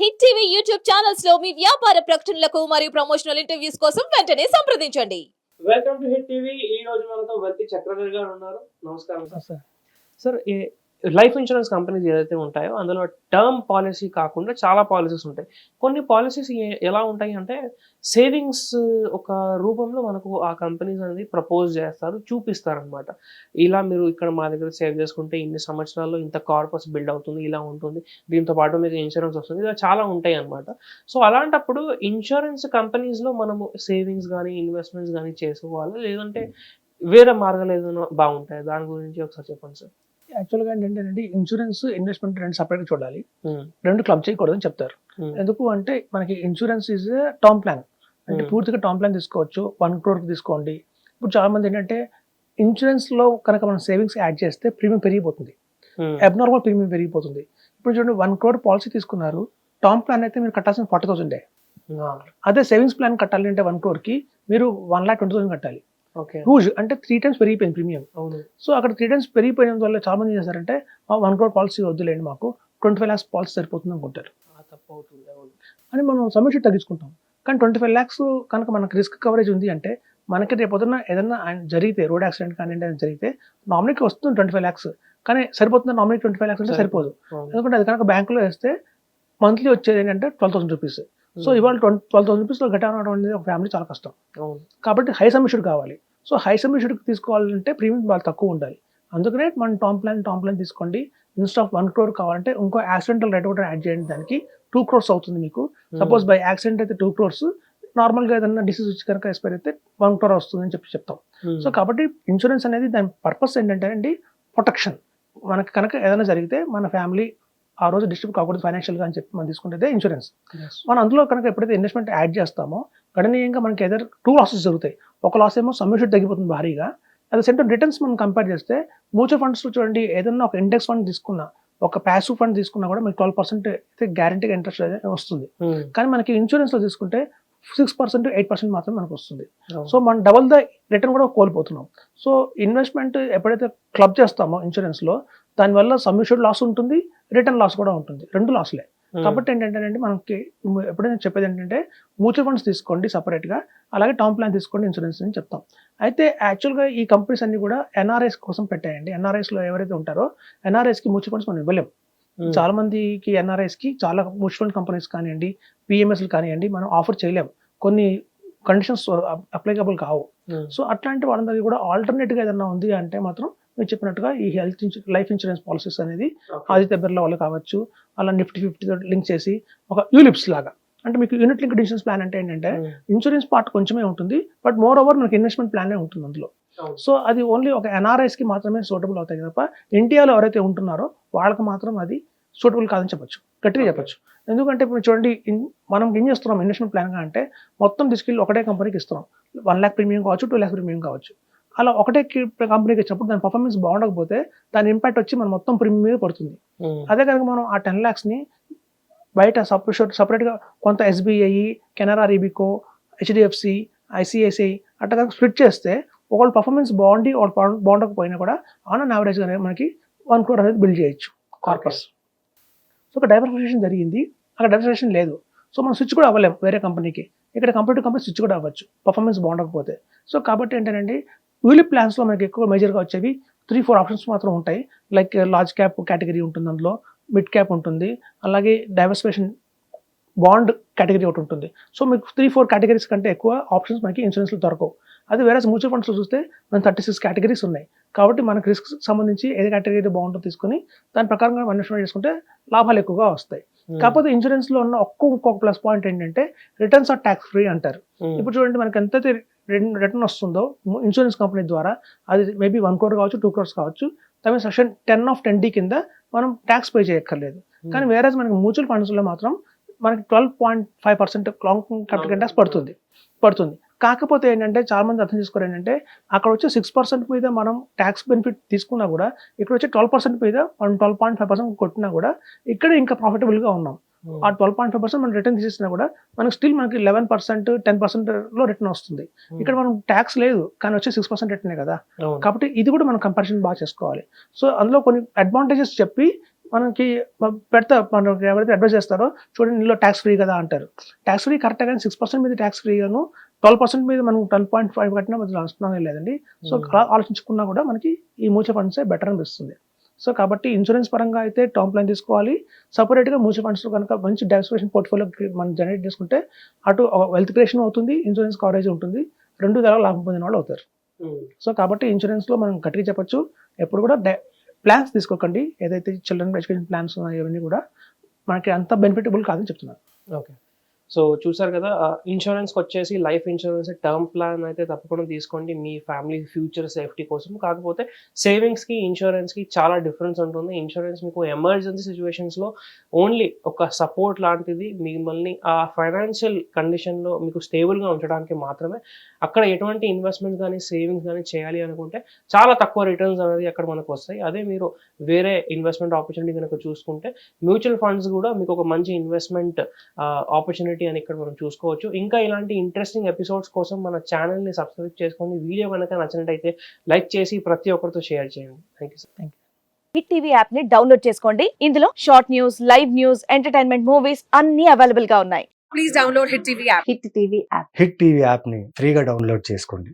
Hit TV YouTube ఛానల్స్లో మీ వ్యాపార ప్రకటనలకు మరియు ప్రమోషనల్ ఇంటర్వ్యూస్ కోసం వెంటనే సంప్రదించండి. వెల్కమ్ టు హిట్ టీవీ ఈ రోజు మనతో వెల్తి చక్రధర్ గారు ఉన్నారు. నమస్కారం sir sir. Life insurance companies ఏదైతే ఉంటాయో అందులో టర్మ్ పాలసీ కాకుండా చాలా పాలసీస్ ఉంటాయి. కొన్ని పాలసీస్ ఎలా ఉంటాయి అంటే సేవింగ్స్ ఒక రూపంలో మనకు ఆ కంపెనీస్ అనేది ప్రపోజ్ చేస్తారు చూపిస్తారు అనమాట ఇలా మీరు ఇక్కడ మా దగ్గర సేవ్ చేసుకుంటే ఇన్ని సంవత్సరాల్లో ఇంత కార్పస్ బిల్డ్ అవుతుంది ఇలా ఉంటుంది దీంతో పాటు మీకు ఇన్సూరెన్స్ వస్తుంది ఇలా చాలా ఉంటాయి అనమాట సో అలాంటప్పుడు ఇన్సూరెన్స్ కంపెనీస్లో మనము సేవింగ్స్ కానీ ఇన్వెస్ట్మెంట్స్ కానీ చేసుకోవాలి లేదంటే వేరే మార్గాలు ఏదైనా బాగుంటాయి? దాని గురించి ఒకసారి చెప్పండి సార్. యాక్చువల్గా ఏంటంటే ఇన్సూరెన్స్ ఇన్వెస్ట్మెంట్ రెండు సపరేట్గా చూడాలి. Hmm. రెండు క్లబ్ చేయకూడదని చెప్తారు. Hmm. ఎందుకు అంటే మనకి ఇన్సూరెన్స్ ఈజ్ టర్మ్ ప్లాన్. అంటే Hmm. పూర్తిగా టర్మ్ ప్లాన్ తీసుకోవచ్చు. వన్ క్రోర్కి తీసుకోండి. ఇప్పుడు చాలా మంది ఏంటంటే ఇన్సూరెన్స్లో కనుక మనం సేవింగ్స్ యాడ్ చేస్తే ప్రీమియం పెరిగిపోతుంది. అబ్నార్మల్ ప్రీమియం పెరిగిపోతుంది. ఇప్పుడు చూడండి వన్ క్రోర్ పాలసీ తీసుకున్నారు. టర్మ్ ప్లాన్ అయితే మీరు కట్టాల్సిన ఫార్టీ థౌసండే. అదే సేవింగ్స్ ప్లాన్ కట్టాలి అంటే వన్ క్రోర్కి మీరు వన్ లాక్ ట్వంటీ థౌసండ్ కట్టాలి. హ్యూజ్ అంటే త్రీ టైమ్స్ పెరిగిపోయింది ప్రీమియం అవును. సో అక్కడ త్రీ టైమ్స్ పెరిగిపోయినందు వల్ల చాలా మంది చేస్తారంటే వన్ క్రోర్ పాలసీ వద్దులేండి మాకు. ట్వంటీ ఫైవ్ ల్యాక్స్ పాలసీ సరిపోతుంది అనుకుంటారు అని మనం సబ్మిషన్ తగ్గించుకుంటాం. కానీ ట్వంటీ ఫైవ్ ల్యాక్స్ కనుక మనకు రిస్క్ కవరేజ్ ఉంది అంటే మనకి రేపు పొద్దున్న ఏదైనా జరిగితే రోడ్ యాక్సిడెంట్ కానీ ఏదైనా జరిగితే నామినీకి వస్తుంది ట్వంటీ ఫైవ్ ల్యాక్స్ కానీ సరిపోతుంది నామినీ ట్వంటీ ఫైవ్ ల్యాక్స్ అంటే సరిపోదు. ఎందుకంటే అది కనుక బ్యాంకులో వేస్తే మంత్లీ వచ్చేది ఏంటంటే twelve thousand rupees so Hmm. ఇవాళ ట్వంటీ ట్వెల్వ్ థౌసండ్ రూపీస్లో గట్ట అనడం అనేది ఒక ఫ్యామిలీ చాలా కష్టం. కాబట్టి హై సబ్మిషన్ కావాలి. సో హై సబ్మిషన్ తీసుకోవాలంటే ప్రీమియం బాగా తక్కువ ఉండాలి. అందుకనే మన టామ్ ప్లాన్ టామ్ ప్లాన్ తీసుకోండి. ఇన్స్టా ఆఫ్ వన్ క్రోర్ కావాలంటే ఇంకో యాక్సిడెంటల్ రేట్ కూడా యాడ్ చేయండి దానికి. టూ క్రోర్స్ అవుతుంది మీకు. సపోజ్ బై యాక్సిడెంట్ అయితే టూ క్రోర్స్ నార్మల్గా ఏదైనా డిసీజ్ వచ్చి కనుక ఎక్స్పైర్ అయితే వన్ క్రోర్ వస్తుంది అని చెప్పి చెప్తాం. Hmm. సో కాబట్టి ఇన్సూరెన్స్ అనేది దాని పర్పస్ ఏంటంటే అండి ప్రొటెక్షన్ మనకి కనుక ఏదైనా జరిగితే మన ఫ్యామిలీ ఆ రోజు డిస్టర్బ్ కాకూడదు ఫైనాన్షియల్గా అని చెప్పి మనం తీసుకుంటే ఇన్సూరెన్స్. మనం అందులో కనుక ఎప్పుడైతే ఇన్వెస్ట్మెంట్ యాడ్ చేస్తామో గణనీయంగా మనకి ఏదైనా టూ లాసెస్ జరుగుతాయి. ఒక లాస్ ఏమో సమ్మిషన్ తగ్గిపోతుంది భారీగా. అదే సెంటర్ రిటర్న్స్ మనం కంపేర్ చేస్తే మ్యూచువల్ ఫండ్స్ చూడండి ఏదైనా ఒక ఇండెక్స్ ఫండ్ తీసుకున్నా ఒక ప్యాసివ్ ఫండ్ తీసుకున్నా కూడా మీకు ట్వెల్వ్ పర్సెంట్ అయితే గ్యారంటీగా ఇంట్రెస్ట్ వస్తుంది. Hmm. కానీ మనకి ఇన్సూరెన్స్లో తీసుకుంటే సిక్స్ పర్సెంట్ ఎయిట్ పర్సెంట్ మాత్రమే మనకు వస్తుంది. సో మనం డబల్ ద రిటర్న్ కూడా కోల్పోతున్నాం. సో ఇన్వెస్ట్మెంట్ ఎప్పుడైతే క్లబ్ చేస్తామో ఇన్సూరెన్స్లో దానివల్ల సమ్యూషన్ లాస్ ఉంటుంది. రిటర్న్ లాస్ కూడా ఉంటుంది. రెండు లాస్లే. కాబట్టి ఏంటంటే మనకి ఎప్పుడైనా చెప్పేది ఏంటంటే మ్యూచువల్ ఫండ్స్ తీసుకోండి సపరేట్గా అలాగే టర్మ్ ప్లాన్ తీసుకోండి ఇన్సూరెన్స్ అని చెప్తాం. అయితే యాక్చువల్గా ఈ కంపెనీస్ అన్ని కూడా ఎన్ఆర్ఐస్ కోసం పెట్టాయండి. ఎన్ఆర్ఐస్లో ఎవరైతే ఉంటారో ఎన్ఆర్ఐస్కి మ్యూచువల్ ఫండ్స్ మనం ఇవ్వలేం. Hmm. చాలా మందికి ఎన్ఆర్ఐస్కి చాలా మ్యూచువల్ ఫండ్ కంపెనీస్ కానివ్వండి పిఎంఎస్లు కానివ్వండి మనం ఆఫర్ చేయలేం. కొన్ని కండిషన్స్ అప్లికబుల్ కావు. సో అట్లాంటి వాళ్ళందరికీ కూడా ఆల్టర్నేట్గా ఏదైనా ఉంది అంటే మాత్రం మీరు చెప్పినట్టుగా ఈ హెల్త్ ఇన్సూ లైఫ్ ఇన్సూరెన్స్ పాలసీస్ అనేది. ఆదిత్య బిర్లా వాళ్ళు కావచ్చు అలా నిఫ్టీ ఫిఫ్టీ లింక్ చేసి ఒక యూలిప్స్ లాగా అంటే మీకు యూనిట్ లింక్ ఇన్సూరెన్స్ ప్లాన్ అంటే ఏంటంటే Hmm. ఇన్సూరెన్స్ పార్ట్ కొంచెమే ఉంటుంది బట్ మోర్ ఓవర్ మనకి ఇన్వెస్ట్మెంట్ ప్లానే ఉంటుంది అందులో. సో అది ఓన్లీ ఒక NRIs కి మాత్రమే సూటబుల్ అవుతాయి తప్ప ఇండియాలో ఎవరైతే ఉంటున్నారో వాళ్ళకి మాత్రం అది సూటబుల్ కాదని చెప్పొచ్చు గట్టిగా. చెప్పొచ్చు ఎందుకంటే ఇప్పుడు చూడండి మనం ఏం చేస్తున్నాం ఇన్వెస్ట్మెంట్ ప్లాన్ అంటే మొత్తం తీసుకెళ్ళి ఒకటే కంపెనీకి ఇస్తున్నాం వన్ ల్యాక్ ప్రీమియం కావచ్చు టూ ల్యాక్ ప్రీమియం కావచ్చు అలా ఒకటే కంపెనీకి ఇచ్చినప్పుడు దాని పర్ఫార్మెన్స్ బాగుండకపోతే దాని ఇంపాక్ట్ వచ్చి మన మొత్తం ప్రీమియం మీద పడుతుంది. అదే కనుక మనం ఆ టెన్ ల్యాక్స్ని బయట సపరేట్ సపరేట్గా కొంత ఎస్బీఐ కెనరా రీబికో హెచ్డిఎఫ్సి ఐసిఐసిఐ అట్లా కనుక స్ప్లిట్ చేస్తే ఒకళ్ళు పర్ఫార్మెన్స్ బాగుండి ఒకళ్ళు బాగు- బాగుండకపోయినా కూడా ఆన్ అన్ యావరేజ్గా మనకి వన్ క్రోర్ అనేది బిల్డ్ చేయొచ్చు కార్పస్ సో ఒక డైవర్సిఫికేషన్ జరిగింది. అక్కడ డైవర్సిఫికేషన్ లేదు. సో మనం స్విచ్ కూడా అవ్వలేం వేరే కంపెనీకి ఇక్కడ కంపెనీ టు కంపెనీ స్విచ్ కూడా అవ్వచ్చు. పర్ఫార్మెన్స్ బాగుండకపోతే. సో కాబట్టి ఏంటంటే యూలిప్ ప్లాన్స్లో మనకి ఎక్కువ మేజర్గా వచ్చేవి త్రీ ఫోర్ ఆప్షన్స్ మాత్రం ఉంటాయి. లైక్ లార్జ్ క్యాప్ కేటగిరీ ఉంటుంది అందులో మిడ్ క్యాప్ ఉంటుంది అలాగే డైవర్సిఫికేషన్ బాండ్ కేటగిరీ ఒకటి ఉంటుంది. సో మీకు త్రీ ఫోర్ కేటగిరీస్ కంటే ఎక్కువ ఆప్షన్స్ మనకి ఇన్సూరెన్స్లో దొరకవు. అది వేరే మ్యూచువల్ ఫండ్స్లో చూస్తే మన థర్టీ సిక్స్ కేటగిరీస్ ఉన్నాయి. కాబట్టి మనకు రిస్క్ సంబంధించి ఏ కేటగిరీ బాగుంటుందో తీసుకొని దాని ప్రకారంగా ఇన్వెస్ట్మెంట్ చేసుకుంటే లాభాలు ఎక్కువగా వస్తాయి. Hmm. కాకపోతే ఇన్సూరెన్స్లో ఉన్న ఒక్క ఇంకొక ప్లస్ పాయింట్ ఏంటంటే రిటర్న్స్ ఆర్ ట్యాక్స్ ఫ్రీ అంటారు. Hmm. ఇప్పుడు చూడండి మనకి ఎంతైతే రిటర్న్ వస్తుందో ఇన్సూరెన్స్ కంపెనీ ద్వారా అది మేబీ వన్ క్రోర్ కావచ్చు టూ క్రోర్స్ కావచ్చు దాని section ten of ten D కింద మనం ట్యాక్స్ పే చేయక్కర్లేదు Hmm. కానీ వేరే మనకి మ్యూచువల్ ఫండ్స్లో మాత్రం మనకి twelve point five percent long capital tax పడుతుంది పడుతుంది కాకపోతే ఏంటంటే చాలా మంది అర్థం చేసుకోరు ఏంటంటే అక్కడ వచ్చే సిక్స్ పర్సెంట్ మీద మనం ట్యాక్స్ బెనిఫిట్ తీసుకున్నా కూడా ఇక్కడ వచ్చే ట్వెల్వ్ పర్సెంట్ మీద మనం ట్వెల్వ్ పాయింట్ ఫైవ్ పర్సెంట్ కొట్టినా కూడా ఇక్కడ ఇంకా ప్రాఫిటబుల్గా ఉన్నాం. ఆ ట్వెల్వ్ పాయింట్ ఫైవ్ పర్సెంట్ మనం రిటర్న్ తీసేసినా కూడా మనకి స్టిల్ మనకి లెవెన్ పర్సెంట్ టెన్ పర్సెంట్లో రిటర్న్ వస్తుంది. ఇక్కడ మనం ట్యాక్స్ లేదు కానీ వచ్చే సిక్స్ పర్సెంట్ రిటర్నే కదా. కాబట్టి ఇది కూడా మనం కంపారిజన్ బాగా చేసుకోవాలి. సో అందులో కొన్ని అడ్వాంటేజెస్ చెప్పి మనకి పెడతా మనకి ఎవరైతే అడ్వైస్ చేస్తారో చూడండి ఇందులో ట్యాక్స్ ఫ్రీ కదా అంటారు. ట్యాక్స్ ఫ్రీ కరెక్ట్ కానీ సిక్స్ పర్సెంట్ మీద ట్యాక్స్ ఫ్రీగాను ట్వెల్వ్ పర్సెంట్ మీద మనం టెన్ పాయింట్ ఫైవ్ కట్టినా నష్టమే లేదండి. So Hmm. అలా ఆలోచించుకున్నా కూడా మనకి ఈ మ్యూచువల్ ఫండ్సే బెటర్ అనిపిస్తుంది. సో కాబట్టి ఇన్సూరెన్స్ పరంగా అయితే టర్మ్ ప్లాన్ తీసుకోవాలి. సపరేట్గా మ్యూచువల్ ఫండ్స్ కనుక మంచి డైవర్సిఫికేషన్ పోర్ట్ఫోలియో మనం జనరేట్ చేసుకుంటే అటు వెల్త్ క్రియేషన్ అవుతుంది ఇన్సూరెన్స్ కవరేజ్ ఉంటుంది. రెండు ధర లాభం పొందిన వాళ్ళు అవుతారు. సో కాబట్టి ఇన్సూరెన్స్లో మనం గట్టిగా చెప్పొచ్చు. ఎప్పుడు కూడా ప్లాన్స్ తీసుకోకండి. ఏదైతే చిల్డ్రన్ ఎడ్యుకేషన్ ప్లాన్స్ ఉన్నాయో అవన్నీ కూడా మనకి అంత బెనిఫిటబుల్ కాదని చెప్తున్నాను. ఓకే సో చూసారు కదా ఇన్సూరెన్స్కి వచ్చేసి లైఫ్ ఇన్సూరెన్స్ టర్మ్ ప్లాన్ అయితే తప్పకుండా తీసుకోండి. మీ ఫ్యామిలీ ఫ్యూచర్ సేఫ్టీ కోసం. కాకపోతే సేవింగ్స్కి ఇన్సూరెన్స్కి చాలా డిఫరెన్స్ ఉంటుంది. ఇన్సూరెన్స్ మీకు ఎమర్జెన్సీ సిచ్యువేషన్స్లో ఓన్లీ ఒక సపోర్ట్ లాంటిది మిమ్మల్ని ఆ ఫైనాన్షియల్ కండిషన్లో మీకు స్టేబుల్గా ఉంచడానికి మాత్రమే అక్కడ ఎటువంటి ఇన్వెస్ట్మెంట్ కానీ సేవింగ్స్ కానీ చేయాలి అనుకుంటే చాలా తక్కువ రిటర్న్స్ అనేది అక్కడ మనకు వస్తాయి. అదే మీరు వేరే ఇన్వెస్ట్మెంట్ ఆపర్చునిటీ కనుక చూసుకుంటే మ్యూచువల్ ఫండ్స్ కూడా మీకు ఒక మంచి ఇన్వెస్ట్మెంట్ ఆపర్చునిటీ అని ఇక్కడ మనం చూసుకోవచ్చు. ఇంకా ఇలాంటి ఇంట్రెస్టింగ్ ఎపిసోడ్స్ కోసం మన ఛానల్ని సబ్స్క్రైబ్ చేసుకోండి వీడియో కనుక నచ్చినట్టయితే లైక్ చేసి ప్రతి ఒక్కరితో షేర్ చేయండి. థ్యాంక్ యూ హిట్ టీవీ యాప్ని డౌన్లోడ్ చేసుకోండి. ఇందులో short news live news entertainment movies అన్ని అవైలబుల్గా ఉన్నాయి. Please download Hit TV app. Hit TV app Hit TV యాప్ని ఫ్రీగా డౌన్లోడ్ చేసుకోండి.